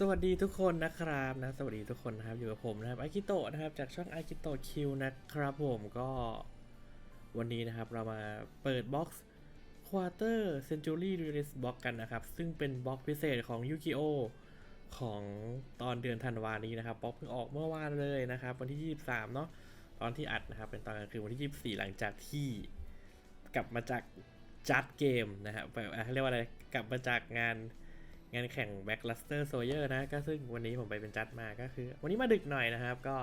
สวัสดีทุกคนนะครับนะสวัสดีทุกคนนะครับอยู่กับผมนะครับอากิโตะนะครับจากช่องอากิโตะคิวนะครับผมก็วันนี้นะครับเรามาเปิดบ็อกซ์ Quarter Century Release Box กันนะครับ ซึ่งเป็นบ็อกพิเศษของยูกิโอของตอนเดือนธันวานี้นะครับบ็อกเพิ่งออกเมื่อวานเลยนะครับ วันที่ 23 เนาะตอนที่อัดนะครับ เป็นตอนกลางคืนวันที่ 24 หลังจากที่กลับมาจากจัดเกมนะครับแบบอะเรียกว่าอะไรกลับมาจากงาน งานแข่ง Backluster Sawyer นะ ก็ซึ่งวันนี้ผมไปเป็นจัดมาก็คือ วันนี้มาดึกหน่อยนะครับ ก็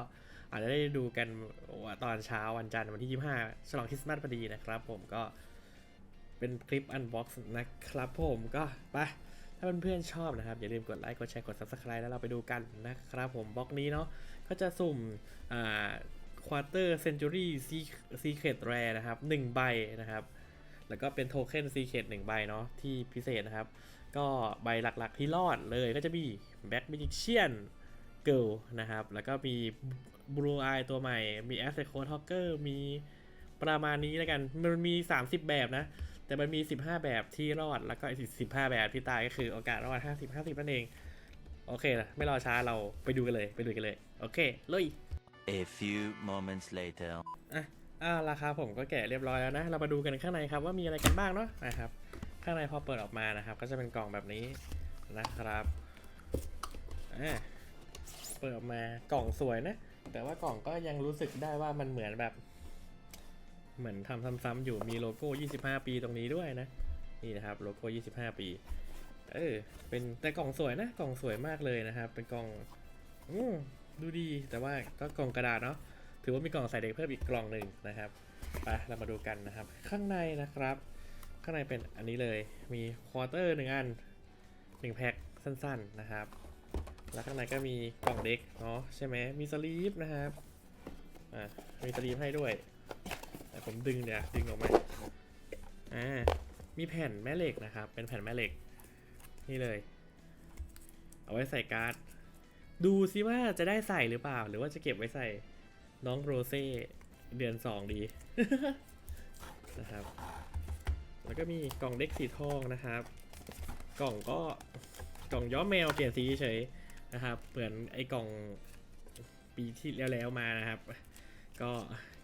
อาจจะได้ดูกันตอนเช้าวันจันทร์วันที่ 25 ฉลองคริสต์มาสพอดีนะครับ ผมก็เป็นคลิปอันบ็อกซ์นะครับผมก็ไปถ้าเพื่อนๆชอบนะครับ อย่าลืมกดไลค์กดแชร์กด Subscribe แล้วเราไปดูกันนะครับผมบล็อกนี้เนาะก็จะสุ่มอ่า Quarter Century Secret Rare นะครับ1ใบนะครับ แล้วก็เป็นโทเค็น Secret 1ใบเนาะที่พิเศษนะครับ ก็ใบหลักๆที่รอดเลยก็จะมี Black Magician Girl นะครับ แล้วก็มี Blue Eye ตัวใหม่ มี a s s e c o Talker มีประมาณนี้แล้วกัน มันมี 30 แบบนะ แต่มันมี 15 แบบที่รอด แล้วก็อีก15 แบบที่ตายก็คือโอกาสรอด 50 50 นั่นเอง โอเคนะไม่รอช้าเราไปดูกันเลย ไปดูกันเลย โอเคลุย A few moments later. อะอ่าราคาผมก็แกะเรียบร้อยแล้วนะ เรามาดูกันข้างในครับว่ามีอะไรกันบ้างเนาะนะครับ ข้างในพอเปิดออกมานะครับ ก็จะเป็นกล่องแบบนี้นะครับอ่าเปิดออกมากล่องสวยนะ แต่ว่ากล่องก็ยังรู้สึกได้ว่ามันเหมือนแบบ เหมือนทำซ้ำๆอยู่มีโลโก้ 25 ปีตรงนี้ด้วยนะ นี่นะครับโลโก้ 25 ปี เออ เป็นแต่กล่องสวยนะ กล่องสวยมากเลยนะครับ เป็นกล่องอืมดูดีแต่ว่าก็กล่องกระดาษเนาะถือว่ามีกล่องใส่เด็กเพิ่มอีกกล่องหนึ่งนะครับไปเรามาดูกันนะครับ ข้างในนะครับ ข้างในเป็นอันนี้เลยมีควอเตอร์หนึ่งอันหนึ่งแพ็คสั้นๆนะครับ แล้วข้างในก็มีกล่องเด็กเนาะใช่ไหมมีสลีปนะครับอ่ามีสลีปให้ด้วย แต่ผมดึงเนี่ยวดึงออกมาอ่ามีแผ่นแม่เหล็กนะครับ เป็นแผ่นแม่เหล็ก นี่เลย เอาไว้ใส่การ์ด ดูซิว่าจะได้ใส่หรือเปล่า หรือว่าจะเก็บไว้ใส่น้องโรเซ่เดือนสองดีนะครับ แล้วก็มีกล่องเด็กสีทองนะครับ กล่องก็กล่องย้อมแมวเปลี่ยนสีเฉยนะครับเหมือนไอ้กล่องปีที่แล้วๆมานะครับ ก็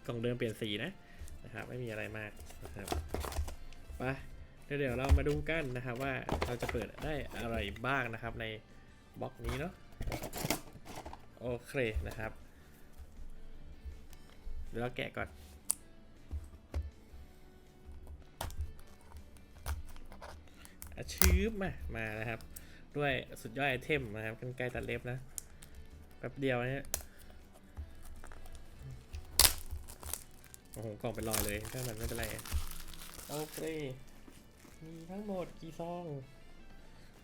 กล่องเดิมเปลี่ยนสีนะนะครับ ไม่มีอะไรมากนะครับไปเดี๋ยวเดี๋ยวเรามาดูกันนะครับว่าเราจะเปิดได้อะไรบ้างนะครับในบล็อกนี้เนาะโอเคนะครับ เดี๋ยวเราแกะก่อน ชืบมา มานะครับ ด้วยสุดยอดไอเทมนะครับกันไกลตัดเล็บนะ แป๊บเดียวเนี่ยโอ้โห กล่องเป็นรอยเลยถ้ามันไม่เป็นไร โอเค มีทั้งหมดกี่ซอง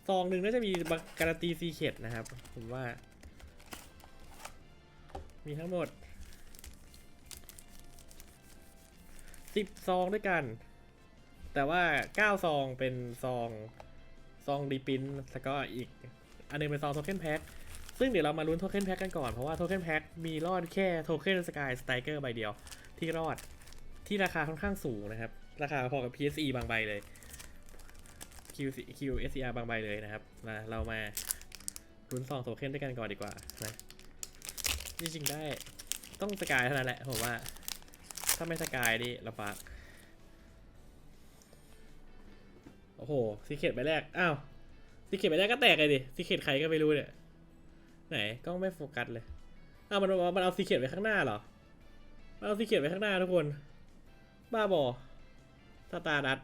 ซองหนึ่งน่าจะมีบักการันตีซีเคดนะครับ ผมว่า มีทั้งหมดสิบซองด้วยกัน แต่ว่า 9 ซองเป็นซองซองรีปินแล้วก็อีก อันหนึงเป็นซองโทเค็นแพ็คซึ่งเดี๋ยวเรามาลุ้นโทเค็นแพ็คกันก่อน เพราะว่าโทเค็นแพ็คมีรอดแค่โทเค็นสกายสไตเกอร์ใบเดียว ที่รอดที่ราคาค่อนข้างสูงนะครับ ราคาพอกับ PSE บางใบเลย QC QSCR บางใบเลยนะครับนะเรามาลุ้นซองโทเค็นด้วยกันก่อนดีกว่านะจริงๆได้ต้องสกายเท่านั้นแหละผมว่า ถ้าไม่สกายนี่ลำบาก โอ้โหซีเคดใบแรก อ้าวซีเคดใบแรกก็แตกเลยดิซีเคดใครก็ไม่รู้เนี่ย ไหนกล้องไม่โฟกัสเลยอ้าวมันเอามันเอาซีเคดไว้ข้างหน้าเหรอมันเอาซีเคดไว้ข้างหน้าทุกคน บ้าบอสตาร์ดัต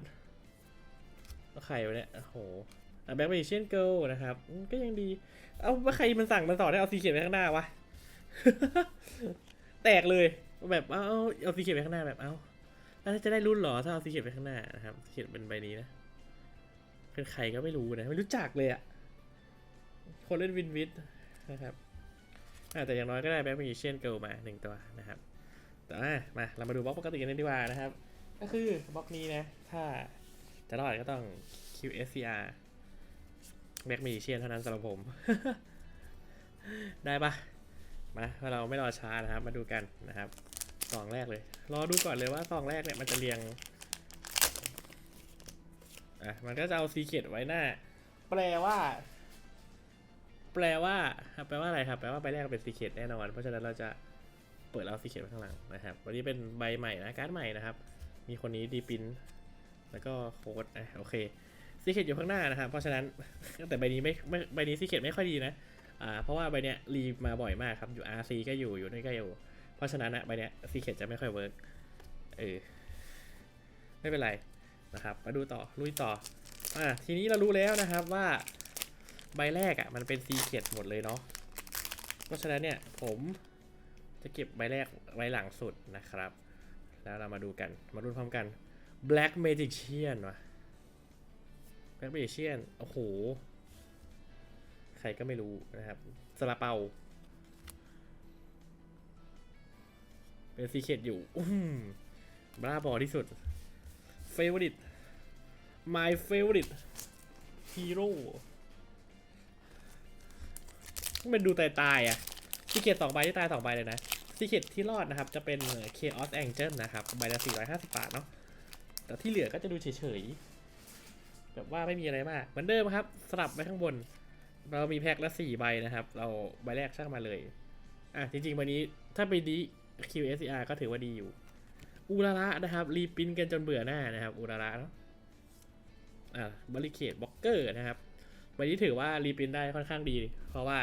แล้วใครวะเนี่ยโอ้โหแบ็คเมจิเชียนเกิลนะครับ ก็ยังดี เอาว่าใครมันสั่งมันสอนให้เอาซีเคดไว้ข้างหน้าวะ แตกเลย แบบเอาเอาซีเคดไว้ข้างหน้าแบบเอาแล้วจะได้รุ่นเหรอถ้าเอาซีเคดไว้ข้างหน้านะครับซีเคดเป็นใบนี้นะ เป็นใครก็ไม่รู้นะ ไม่รู้จักเลยอะคนเล่นวินวิทนะครับแต่อย่างน้อยก็ได้แบ็คมีเชียนเกิลมาหนึ่งตัวนะครับ แต่ว่ามาเรามาดูบล็อกปกติกันดีกว่านะครับ ก็คือบล็อกนี้นะ ถ้าจะรอดก็ต้อง QSCR แบ็คมีเชียนเท่านั้นสำหรับผม ได้ปะมาเราไม่รอช้านะครับ มาดูกันนะครับซองแรกเลย รอดูก่อนเลยว่าซองแรกเนี่ยมันจะเรียง อะมันก็จะเอาซีเคดไว้หน้า แปลว่า แปลว่าแปลว่าอะไรครับ แปลว่าใบแรกเป็นซีเคดแน่นอน เพราะฉะนั้นเราจะเปิดเอาซีเคดไว้ข้างหลังนะครับ วันนี้เป็นใบใหม่นะ การ์ดใหม่นะครับ มีคนนี้ดีปิน แล้วก็โค้ดอะโอเคซีเคดอยู่ข้างหน้านะครับ เพราะฉะนั้นแต่ใบนี้ไม่ไม่ใบนี้ซีเคดไม่ค่อยดีนะ อ่า เพราะว่าใบเนี้ยรีมาบ่อยมากครับ อยู่ RC ก็อยู่ อยู่นี่ก็อยู่ เพราะฉะนั้นอะใบเนี้ยซีเคดจะไม่ค่อยเวิร์กเออ ไม่เป็นไร นะครับ มาดูต่อลุยต่ออะทีนี้เรารู้แล้วนะครับว่าใบแรกอะ่ะมันเป็นซีเ e ดหมดเลยเนาะเพราะฉะนั้นเนี่ยผมจะเก็บใบแรกไว้หลังสุดนะครับ แล้วเรามาดูกันมาดูพร้อมกัน Black Magician วะ Black Magician โอ้โห ใครก็ไม่รู้นะครับสลาเปา เป็นซีเคดอยู่ อืมบ้าบอที่สุด favorite my favorite hero มันดูตายตายๆอะซีเคดสองใบที่ตายสองใบเลยนะซีเคดที่รอดนะครับ จะเป็น chaos angel นะครับใบละ450บาทเนาะแต่ที่เหลือก็จะดูเฉยๆ แบบว่าไม่มีอะไรมากเหมือนเดิมครับ สลับไว้ข้างบน เรามีแพ็คละสี่ใบนะครับ เราใบแรกช่างมาเลย อะ จริงๆ วันนี้ถ้าไปดี QSR ก็ถือว่าดีอยู่ อูราระนะครับ รีปินกันจนเบื่อหน้านะครับอูราระเนาะอ่าบริเคดบล็อกเกอร์นะครับวันนี้ถือว่ารีปินได้ค่อนข้างดี เพราะว่า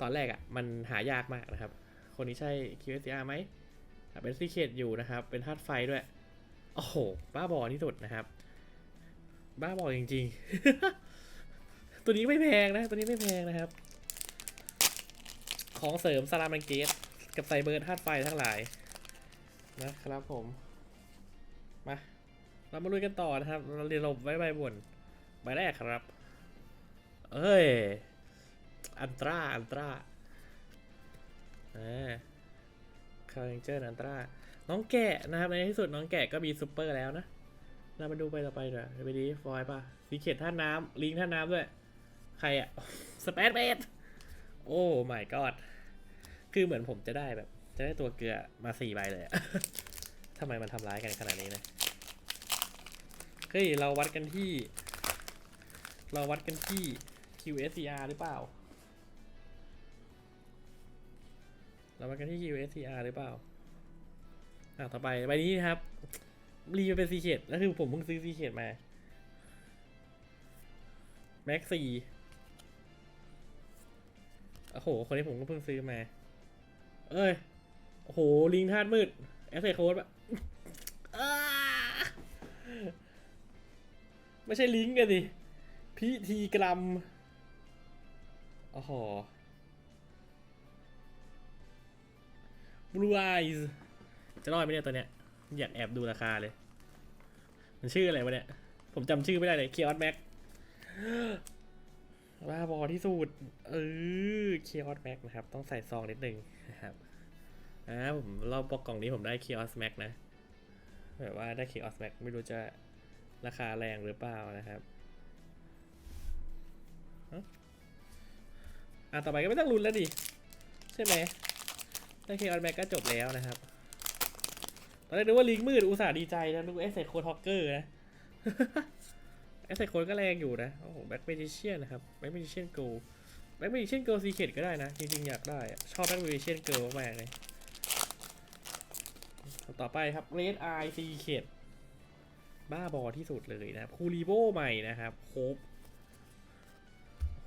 ตอนแรกอะ่ะมันหายากมากนะครับ คนนี้ใช่ QSCR ไหมอะเป็นซีเคดอยู่นะครับ เป็นธาตุไฟด้วย โอ้โห บ้าบอที่สุดนะครับ บ้าบอจริง ๆ ตัวนี้ไม่แพงนะ ตัวนี้ไม่แพงนะครับ ของเสริมสลามันเกตกับไซเบอร์ธาตุไฟทั้งหลายนะครับผม เรามาลุยกันต่อนะครับ เราเรียนลบไว้ใบบนใบแรกครับ เอ้ย อันตรา อันตราอ่าคาร์เจอร์อันตรา น้องแกะนะครับ ในที่สุดน้องแกะก็มีซูเปอร์แล้วนะ เรามาดูไปต่อไปหน่อยไปดีฟอยป่ะสีเขียดท่าน้ำลิงท่าน้ำด้วย ใครอะสเปซเบดโอ้ my god คือเหมือนผมจะได้แบบ จะได้ตัวเกลือมาสี่ใบเลยอะทำไมมันทำร้ายกันขนาดนี้นะ เฮ้ย เราวัดกันที่ เราวัดกันที่ QSCR หรือเปล่า เราวัดกันที่ QSCR หรือเปล่า อะ ต่อไป ใบนี้นะครับ รีมเป็นซีเคดแล้วคือผมเพิ่งซื้อซีเคดมาแม็กซี่โอ้โห คนนี้ผมก็เพิ่งซื้อมา เอ้ย โอ้โห ลิงธาตุมืด แอสเซโค้ดแบ ไม่ใช่ลิงก์กันสิพิธีกรรมโอ้โห Blue Eyes จะรอดไหมเนี่ยตัวเนี้ย อยากแอบดูราคาเลย มันชื่ออะไรวะเนี่ย ผมจำชื่อไม่ได้เลยเคียร์แม็กบ้าบอที่สุด เออเคียร์แม็กนะครับ ต้องใส่ซองนิดนึงนะครับอ่าผมเราปกกล่องนี้ผมได้ Chaos Max นะ แบบว่าได้ Chaos Max ไม่รู้จะ ราคาแรงหรือเปล่านะครับอะต่อไปก็ไม่ต้องลุ้นแล้วดิ ใช่ไหมได้ Chaos Max ก็จบแล้วนะครับ ตอนแรกนึกว่าลิงมืดอุตส่าห์ดีใจนะนึกว่าเอสเซโคดฮอกเกอร์นะเอสเซโคก็แรงอยู่นะ โอ้โหแบ็คเมจิเชียนนะครับแบ็คเมจิเชียนโกแบ็คเมจิเชียนโกซีเคดก็ได้นะ จริงๆ อยากได้ ชอบแบ็คเมจิเชียนโกลมากเลย ต่อไปครับ Red Eye s e c r e t บ้าบอที่สุดเลยนะครับคูริโบใหม่นะครับโครบ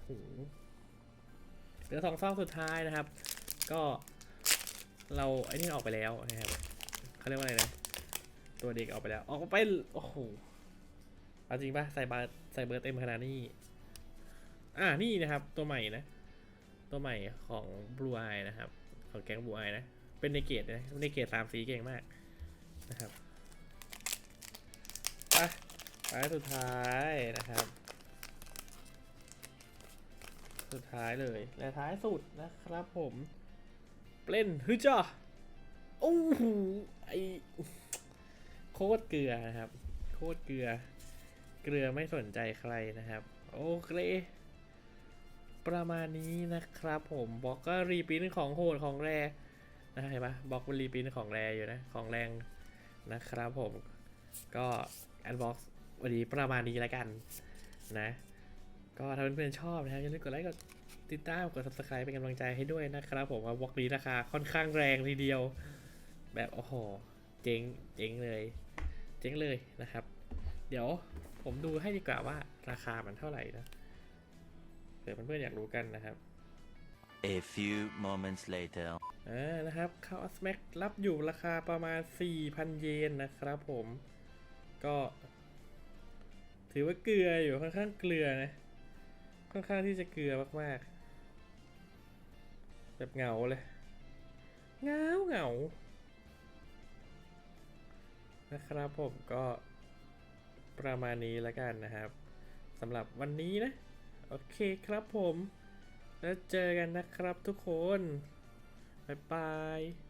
โหเหลือสองซองสุดท้ายนะครับ ก็เราไอ้นี่ออกไปแล้วนะครับเขาเรียกว่าอะไรนะตัวเด็กออกไปแล้ว ออกไป โอ้โหเอาจริงปะใส่บาร์ใส่เบอร์เต็มขนาดนี้ อ่านี่นะครับ ตัวใหม่นะ ตัวใหม่ของ Blue Eye นะครับ ของแก๊ง Blue Eye นะ เป็นในเกตนะในเกตสามสีเก่งมากนะครับ ไปสุดท้ายนะครับ สุดท้ายเลยและท้ายสุดนะครับผมเปล่นฮึจ้าโอ้โหไอโคตรเกลือนะครับ โคตรเกลือ เกลือไม่สนใจใครนะครับ โอเค ประมาณนี้นะครับผมบล็อกก็รีปินของโหดของแรนะเห็นปะบล็อกบนรีปินของแรอยู่นะ ของแรงนะครับผมก็อันบ็อกซ์ วันนี้ประมาณนี้แล้วกันนะ ก็ถ้าเพื่อนๆชอบนะครับอย่าลืมกดไลค์กดติดตามกด subscribe เป็นกำลังใจให้ด้วยนะครับ ผมว่าวอกนี้ราคาค่อนข้างแรงทีเดียว แบบโอ้โหเจ๊งเจ๊งเลย เจ๊งเลยนะครับ เดี๋ยวผมดูให้ดีกว่าว่าราคามันเท่าไหร่นะเผื่อเพื่อนๆอยากรู้กันนะครับ A few moments later. อ่านะครับข้าวอัสแม็กรับอยู่ราคาประมาณ 4,000 เยนนะครับผม ก็ ถือว่าเกลืออยู่ค่อนข้างเกลือนะค่อนข้างที่จะเกลือมากๆ แบบเหงาเลยเหงาเหงานะครับผมก็ประมาณนี้แล้วกันนะครับสำหรับวันนี้นะ โอเคครับผม แล้วเจอกันนะครับทุกคน บ๊ายบาย